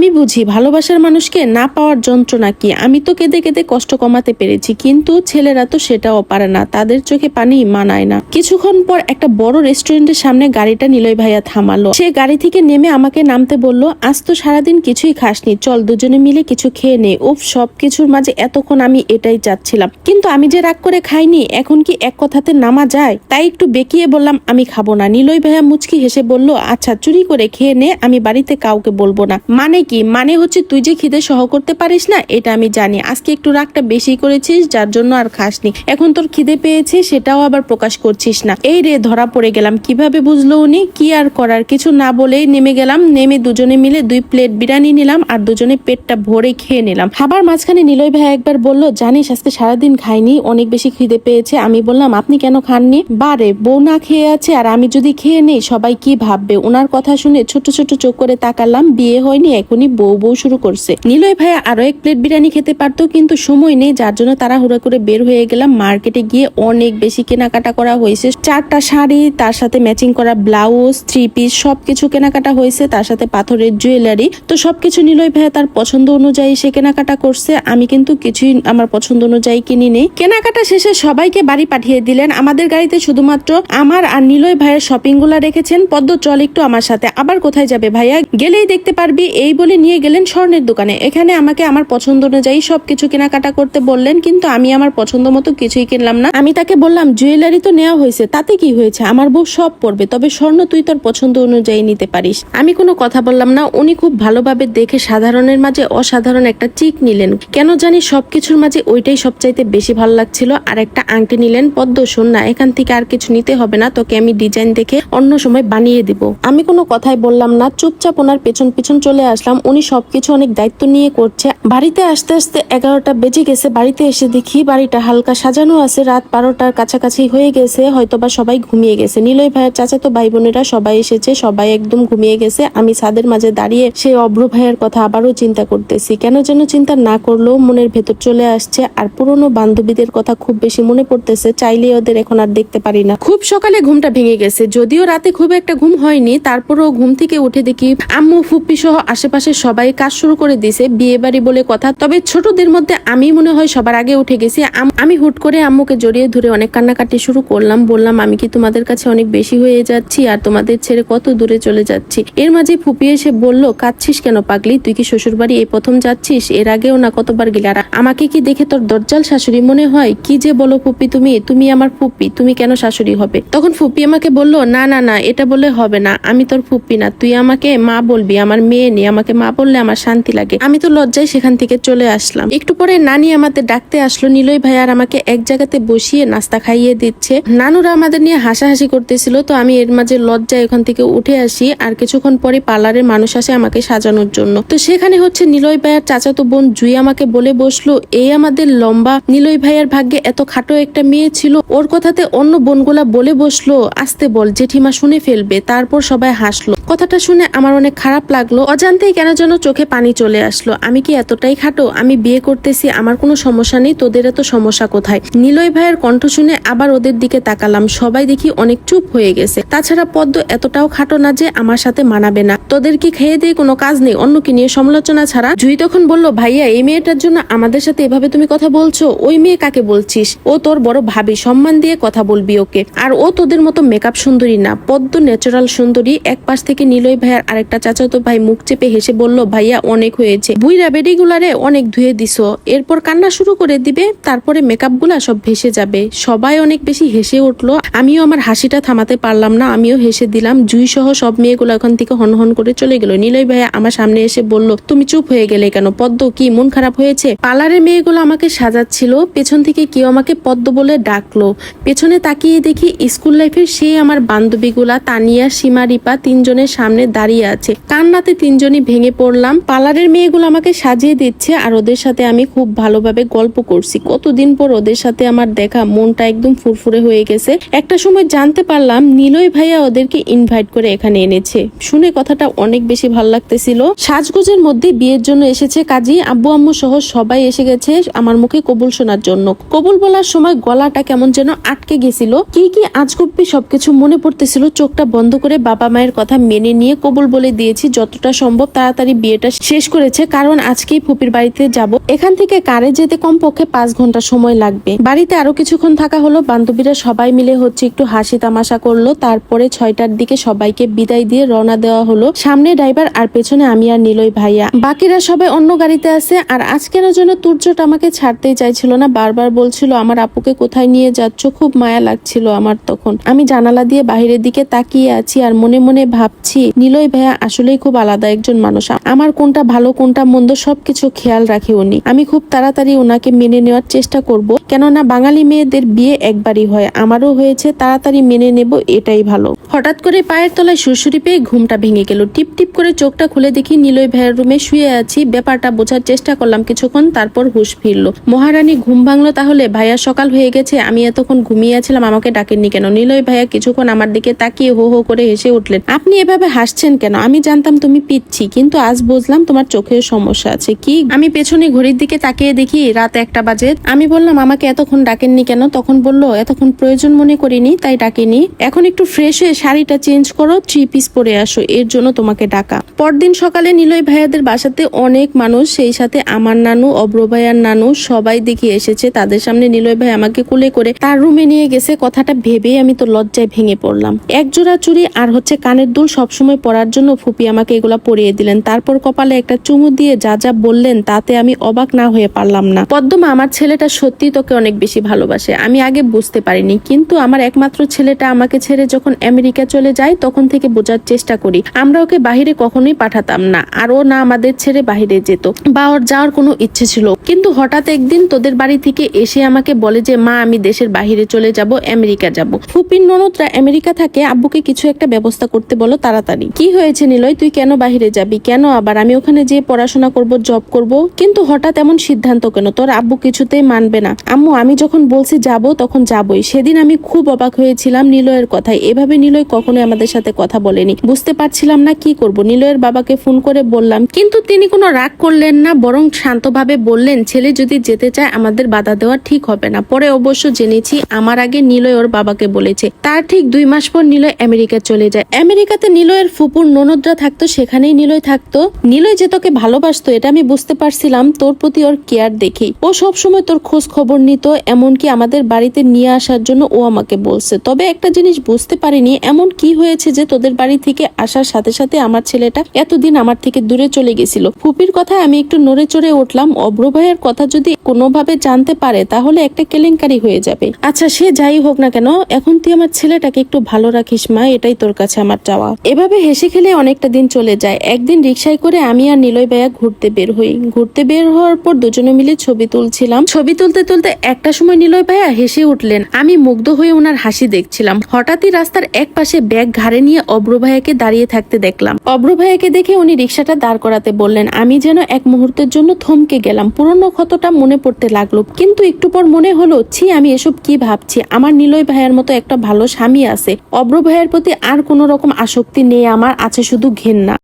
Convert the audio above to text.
আমি বুঝি ভালোবাসার মানুষকে না পাওয়ার যন্ত্রণা কি? আমি তো কেঁদে কেঁদে কষ্ট কমাতে পেরেছি, কিন্তু ছেলেরা তো সেটাও পারে না, তাদের চোখে পানি মানায় না। কিছুক্ষণ পর একটা বড় রেস্টুরেন্টের সামনে গাড়িটা নিলয় ভাইয়া থামালো। সে গাড়ি থেকে নেমে আমাকে নামতে বলল, আজ তো সারাদিন কিছুই খাসনি, চল দুজনে মিলে কিছু খেয়ে নে উফ সব কিছুর মাঝে এতক্ষণ আমি এটাই চাচ্ছিলাম। কিন্তু আমি যে রাগ করে খাইনি, এখন কি এক কথাতে নামা যায়? তাই একটু বেঁকিয়ে বললাম, আমি খাব না। নিলয় ভাইয়া মুচকি হেসে বলল আচ্ছা চুরি করে খেয়ে নে, আমি বাড়িতে কাউকে বলব না। মানে কি? মানে হচ্ছে তুই যে খিদে সহ করতে পারিস না, এটা আমি জানি। আজকে একটু রাগটা বেশি করেছিস, যার জন্য আর খাসনি। এখন তোর খিদে পেয়েছে, সেটাও আবার প্রকাশ করছিস না। এই রে, ধরা পড়ে গেলাম। কীভাবে বুঝলো উনি? কি আর করার? কিছু না বলেই নেমে গেলাম। নেমে দুজনে মিলে দুই প্লেট বিরিয়ানি নিলাম আর দুজনে পেটটা ভরে খেয়ে নিলাম। খাবার মাঝখানে নিলয় ভাই একবার বলল, জানিস, আজকে সারাদিন খাইনি, অনেক বেশি খিদে পেয়েছে। আমি বললাম, আপনি কেন খাননি? বারে বউ না খেয়ে আছে আর আমি যদি খেয়ে নেই, সবাই কি ভাববে? ওনার কথা শুনে ছোট ছোট চোখ করে তাকালাম। বিয়ে হয়নি এখনই বউ বউ শুরু করছে। নিলয় ভাইয়া আরও এক প্লেট বিরিয়ানি খেতে পারতো, কিন্তু সময় নেই, যার জন্য তারা হুড়া করে বের হয়ে গেলাম মার্কেটে গিয়ে অনেক বেশি কেনাকাটা করা হয়েছে। চারটা শাড়ি, তার সাথে ম্যাচিং করা ব্লাউজ থ্রি পিস সবকিছু কেনাকাটা হয়েছে, তার সাথে পাথরের জুয়েলারি তো সবকিছু নিলয় ভাইয়া তার পছন্দ অনুযায়ী সে কেনাকাটা করছে। আমি কিন্তু কিছুই আমার পছন্দ অনুযায়ী কিনি নেই কেনাকাটা শেষে সবাইকে বাড়ি পাঠিয়ে দিলেন। আমাদের গাড়িতে শুধুমাত্র আমার আর নিলয় ভাইয়ের শপিংগুলা রেখেছেন। পদ্ম চল একটু আমার সাথে। আবার কোথায় যাবে ভাইয়া? গেলেই দেখতে পারবি, এই বলে নিয়ে গেলেন স্বর্ণের দোকানে। এখানে আমাকে আমার পছন্দ অনুযায়ী সবকিছু কেনাকাটা করতে বললেন, কিন্তু আমি আমার পছন্দ মতো কিছুই কিনলাম না। আমি তাকে বললাম, জুয়েলারি তো নেওয়া হয়েছে, তাতে কি হয়েছে? আমার বউ সব পড়বে তবে স্বর্ণ তুই তোর পছন্দ অনুযায়ী নিতে পারিস। আমি কোনো কথা বললাম না, উনি খুব ভালোভাবে দেখে সাধারণের মাঝে অসাধারণ একটা চিক নিলেন। কেন জানি সবকিছুর মাঝে ওইটাই সবচাইতে বেশি ভালো লাগছিল, আর একটা আংটি নিলেন, পদ্ম শোন না এখান থেকে আর কিছু নিতে হবে না, তোকে আমি ডিজাইন দেখে অন্য সময় বানিয়ে দিব। আমি কোনো কথাই বললাম না, চুপচাপ ওনার পেছন পেছন চলে আসলাম। উনি সবকিছু অনেক দায়িত্ব নিয়ে করছে। বাড়িতে আসতে আসতে এগারোটা বেজে গেছে। বাড়িতে এসে দেখি বাড়িটা হালকা সাজানো আছে। রাত বারোটার কাছাকাছি হয়ে গেছে। হয়তোবা সবাই ঘুমিয়ে গেছে। নিলয় ভাইয়ের চাচাতো ভাই বোনেরা সবাই এসেছে। সবাই একদম ঘুমিয়ে গেছে। আমি ছাদের মাঝে দাঁড়িয়ে সেই অভ্র ভাইয়ের কথা আবারও চিন্তা করতেছি। কেন যেন চিন্তা না করলেও মনের ভেতর চলে আসছে। আর পুরনো বান্ধবীদের কথা খুব বেশি মনে পড়তেছে। চাইলে ওদের এখন আর দেখতে পারি না। খুব সকালে ঘুমটা ভেঙে গেছে। যদিও রাতে খুব একটা ঘুম হয়নি, তারপরও ঘুম থেকে উঠে দেখি আম্মু ফুপ্পি সহ আশেপাশে সবাই কাজ শুরু করে দিছে, বিয়ে বাড়ি বলে কথা। তবে ছোটদের মধ্যে আমি মনে হয় সবার আগে উঠে গেছি। আম- হুট করে আম্মুকে জড়িয়ে ধরে অনেক কান্নাকাটি শুরু করলাম, বললাম, আমি কি তোমাদের কাছে অনেক বেশি হয়ে যাচ্ছি আর তোমাদের ছেড়ে কত দূরে চলে যাচ্ছি? এর মাঝে ফুপি এসে বলল, কাঁদছিস কেন পাগলি? তুই কি শ্বশুর বাড়ি এই প্রথম যাচ্ছিস? এর আগেও না কতবার গেলে? আর আমাকে কি দেখে তোর দরজাল শাশুড়ি মনে হয়? কি যে বলো ফুপি তুমি? তুমি আমার ফুপি, তুমি কেন শাশুড়ি হবে? তখন ফুপি আমাকে বলল, না না না, এটা বলে হবে না। আমি তোর ফুপি না। তুই আমাকে মা বলবি, আমার মেয়ে নেই, আমাকে মা বললে আমার শান্তি লাগে। আমি তো লজ্জায় সেখান থেকে চলে আসলাম। একটু পরে নানি আমাদের ডাকতে আসলো। নিলয় ভাই আর আমাকে এক জায়গাতে বসিয়ে নাস্তা খাইয়ে দিচ্ছে। নানুরা আমাদের নিয়ে হাসাহাসি করতেছিল। তো আমি এর মাঝে লজ্জায় ওখান থেকে উঠে আসি আর কিছুক্ষণ পরে পার্লারের মানুষ আসে আমাকে সাজানোর জন্য। তো সেখানে হচ্ছে নিলয় ভাইয়ার চাচাতো বোন জুই আমাকে বলে বসল, এই আমাদের লম্বা। নিলয় ভাইয়ার ভাগ্যে এত খাটো একটা মেয়ে ছিল। ওর কথাতে অন্য বোনগুলা বলে বসল, আসতে বল, জেঠিমা শুনে ফেলবে। তারপর সবাই হাসলো। কথাটা শুনে আমার অনেক খারাপ লাগল। অজান্তেই কেন যেন চোখে পানি চলে আসলো? আমি কি এতটাই খাটো? আমি বিয়ে করতেছি, আমার কোনো সমস্যা নেই, তোদের এত সমস্যা কোথায়? নিলয় ভাইয়ের কণ্ঠ শুনে আবার ওদের দিকে তাকালাম, সবাই দেখি অনেক চুপ হয়ে গেছে। তাছাড়া পদ্ম এতটাও খাটো না যে আমার সাথে মানাবে না। তোদের কি খেয়ে দিয়ে কোনো কাজ নেই? অন্য কি নিয়ে সমালোচনা ছাড়া? জুই তখন বলল, ভাইয়া, এই মেয়েটার জন্য আমাদের সাথে এভাবে তুমি কথা বলছো? ওই মেয়ে কাকে বলছিস? ও তোর বড় ভাবি, সম্মান দিয়ে কথা বলবি ওকে। আর ও তোদের মতো মেকআপ সুন্দরী না। পদ্ম ন্যাচারাল সুন্দরী এক পাশ থেকে নিলয় ভাইয়ার আরেকটা চাচাতো ভাই মুখ চেপে হেসে বলল, ভাইয়া, অনেক হয়েছে। বুইরা বেডিগুলারে অনেক ধুয়ে দিছো। এরপর কান্না শুরু করে দিবে, তারপরে মেকআপগুলা সব ভেসে যাবে। সবাই অনেক বেশি হেসে উঠল। আমিও আমার হাসিটা থামাতে পারলাম না, আমিও হেসে দিলাম। জুই সহ সব মেয়েগুলো ওখান থেকে হন হন করে চলে গেল। নিলয় ভাইয়া আমার সামনে এসে বলল, তুমি চুপ হয়ে গেলে কেন? পদ্ম, কি মন খারাপ হয়েছে? পার্লারের মেয়েগুলো আমাকে সাজাচ্ছিল। পেছন থেকে কেউ আমাকে পদ্ম বলে ডাকলো। পেছনে তাকিয়ে দেখি স্কুল লাইফের সেই আমার বান্ধবীগুলা, তানিয়া, সীমা, রিপা তিনজনের সামনে দাঁড়িয়ে আছে। কান্নাতে তিনজনই ভেঙে পড়লাম। পার্লারের মেয়েগুলো আমাকে সাজিয়ে দিচ্ছে আর ওদের সাথে আমি খুব ভালোভাবে গল্প করছি। কতদিন পর ওদের সাথে আমার দেখা, মনটা একদম ফুরফুরে হয়ে গেছে। একটা সময় জানতে পারলাম, নিলয় ভাইয়া ওদেরকে ইনভাইট করে এখানে এনেছে। শুনে কথাটা অনেক বেশি ভালো লাগতেছিল। সাজগোজের মধ্যে বিয়ের জন্য এসেছে কাজী, আব্বু আম্মু সহ সবাই এসে গেছে আমার মুখে কবুল শোনার জন্য। কবুল বলার সময় গলাটা কেমন যেন আটকে গেছিল। কি কি আজগুব্বি সবকিছু মনে পড়তেছিল, চোখটা বন্ধ করে বাবা মায়ের কথা মেনে নিয়ে কবুল বলে দিয়েছি, যতটা সম্ভব তারা তাড়াতাড়ি বিয়েটা শেষ করেছে, কারণ আজকেই ফুপির বাড়িতে যাব। এখান থেকে কারে যেতে কমপক্ষে পাঁচ ঘণ্টা সময় লাগবে। বাড়িতে আরও কিছুক্ষণ থাকা হলো, বান্ধবীরা সবাই মিলে হচ্ছে একটু হাসি তামাশা করল, তারপরে ছয়টার দিকে সবাইকে বিদায় দিয়ে রওনা দেওয়া হলো। সামনে ড্রাইভার আর পেছনে আমি আর নিলয় ভাইয়া। বাকিরা সবাই অন্য গাড়িতে আছে, আর আজকের জন্য তুর্যটা আমাকে ছাড়তেই চাইছিল না, বারবার বলছিল, আমার আপুকে কোথায় নিয়ে যাচ্ছ? খুব মায়া লাগছিল আমার তখন। আমি জানালা দিয়ে বাহিরের দিকে তাকিয়ে আছি আর মনে মনে ভাবছি, নিলয় ভাইয়া আসলেই খুব আলাদা একজন মানুষ। আমার কোনটা ভালো, কোনটা মন্দ সবকিছু খেয়াল রাখে উনি। আমি খুব তাড়াতাড়ি ওনাকে মেনে নেওয়ার চেষ্টা করব। কেননা বাঙালি মেয়েদের বিয়ে একবারই হয়। আমারও হয়েছে, তাড়াতাড়ি মেনে নেব, এটাই ভালো। হঠাৎ করে পায়ের তলায় সুরসুরি পেয়ে ঘুমটা ভেঙে গেল। টিপ টিপ করে চোখটা খুলে দেখি নিলয় ভাইয়ের রুমে শুয়ে আছি। ব্যাপারটা বোঝার চেষ্টা করলাম কিছুক্ষণ, তারপর হুশ ফিরল। মহারানী, ঘুম ভাঙলো তাহলে? ভাইয়া, সকাল হয়ে গেছে। আমি এতক্ষণ ঘুমিয়েছিলাম, আমাকে ডাকেননি কেন? নিলয় ভাইয়া কিছুক্ষণ আমার দিকে তাকিয়ে হো হো করে হেসে উঠলেন। আপনি এভাবে হাসছেন কেন? আমি জানতাম তুমি পিচ্ছি, কিন্তু আজ বুঝলাম তোমার চোখের সমস্যা আছে। কি? আমি পেছনে ঘড়ির দিকে তাকিয়ে দেখি রাত একটা বাজে। আমি বললাম, আমাকে এতক্ষণ ডাকেননি কেন? তখন বলল, এতক্ষণ প্রয়োজন মনে করিনি, তাই ডাকিনি। এখন একটু ফ্রেশ হয়ে শাড়িটা চেঞ্জ করো থ্রি পিস পরে আসো, এর জন্য তোমাকে ডাকা। পরদিন সকালে নিলয় ভাইয়াদের বাসাতে অনেক মানুষ, সেই সাথে আমার নানু অব্র ভাইয়ার নানু, সবাই দেখি এসেছে। তাদের সামনে নিলয় ভাই আমাকে কুলে করে তার রুমে নিয়ে গেছে। কথাটা ভেবেই আমি তো লজ্জায় ভেঙে পড়লাম। এক জোড়া চুড়ি আর হচ্ছে কানের দুল সবসময় পরার জন্য ফুপি আমাকে এগুলা পরিয়ে দিলেন। তারপর কপালে একটা চুমু দিয়ে যা যা বললেন, তাতে আমি অবাক না হয়ে পারলাম না। পদ্মমা, আমার ছেলেটা সত্যি তোকে অনেক বেশি ভালোবাসে। আমি আগে বুঝতে পারিনি, কিন্তু আমার একমাত্র ছেলেটা আমাকে ছেড়ে যখন আমেরিকা চলে যায়, তখন থেকে বোঝার চেষ্টা করি। আমরা ওকে বাহিরে কখনোই পাঠাতাম না, আর ও না আমাদের ছেড়ে বাহিরে যেত, বা ওর যাওয়ার কোনো ইচ্ছে ছিল। কিন্তু হঠাৎ একদিন তোদের বাড়ি থেকে এসে আমাকে বলে যে, মা, আমি দেশের বাহিরে চলে যাব, আমেরিকা যাব। ফুপির ননদরা আমেরিকা থাকে, আব্বুকে কিছু একটা ব্যবস্থা করতে বলো তাড়াতাড়ি। কি হয়েছে নিলয়, তুই কেন বাহিরে যাবি? কেন আবার আমি ওখানে যেয়ে পড়াশোনা করব, জব করব? কিন্তু হঠাৎ এমন সিদ্ধান্ত কেন? তোর আব্বু কিছুতেই মানবে না। আম্মু, আমি যখন বলছি যাব, তখন যাবই। সেদিন আমি খুব অবাক হয়েছিলাম নিলয়ের কথায়। এভাবে নিলয় কখনোই কখনোই আমাদের সাথে কথা বলেনি। বুঝতে পারছিলাম না কি করব। নিলয়ের বাবাকে ফোন করে বললাম, কিন্তু তিনি কোনো রাগ করলেন না, বরং শান্তভাবে বললেন, ছেলে যদি যেতে চায় আমাদের বাধা দেওয়া ঠিক হবে না। পরে অবশ্য জেনেছি আমার আগে নিলয় ওর বাবাকে বলেছে। তার ঠিক দুই মাস পর নিলয় আমেরিকা চলে যায়। আমেরিকাতে নিলয়ের ফুপুর ননদরা থাকতো, সেখানেই নিলয় থাকতো। নিলয় যে তোকে ভালোবাসতো, এটা আমি বুঝতে পারছিলাম, তোর প্রতি ওর কেয়ার দেখেই ও সব সময় তোর খোঁজ খবর নিত, এমনকি আমাদের বাড়িতে নিয়ে আসার জন্য ও আমাকে বলছে। তবে একটা জিনিস বুঝতে পারিনি এমন কি হয়েছে যে তোদের বাড়ি থেকে আসার সাথে সাথে আমার ছেলেটা এতদিন আমার থেকে দূরে চলে গেছিল? ফুপির কথায় আমি একটু নড়ে চড়ে উঠলাম। অব্র ভাইয়ের কথা যদি কোনোভাবে জানতে পারে, তাহলে একটা কেলেঙ্কারি হয়ে যাবে। আচ্ছা সে যাই হোক না কেন, এখন তুই আমার ছেলেটাকে একটু ভালো রাখিস মা, এটাই তোর কাছে আমার চাওয়া। এভাবে হেসে খেলে অনেকটা দিন চলে যায়। একদিন রিক্সায় করে আমি আর নিলয় ভাইয়া ঘুরতে বের হই। ঘুরতে বের হওয়ার পর দুজনে মিলে ছবি তুলছিলাম। ছবি তুলতে তুলতে একটা সময় নিলয় ভাইয়া হেসে উঠলেন। আমি মুগ্ধ হয়ে ওনার হাসি দেখছিলাম। হঠাৎই রাস্তার এক পাশে ব্যাগ ঘাড়ে নিয়ে অব্র ভাইয়াকে দাঁড়িয়ে থাকতে দেখলাম। অব্র ভাইয়াকে দেখে উনি রিক্সাটা দাঁড় করাতে বললেন, আমি যেন এক মুহূর্তের জন্য থমকে গেলাম। পুরনো ক্ষতটা মনে পড়তে লাগল। কিন্তু একটু পর মনে হলো, ছি, আমি এসব কি ভাবছি? আমার নিলয় ভাইয়ার মতো একটা ভালো স্বামী আছে। অব্র ভাইয়ের প্রতি আর কোনো রকম আসক্তি নেই, আমার আছে শুধু ঘেন্না।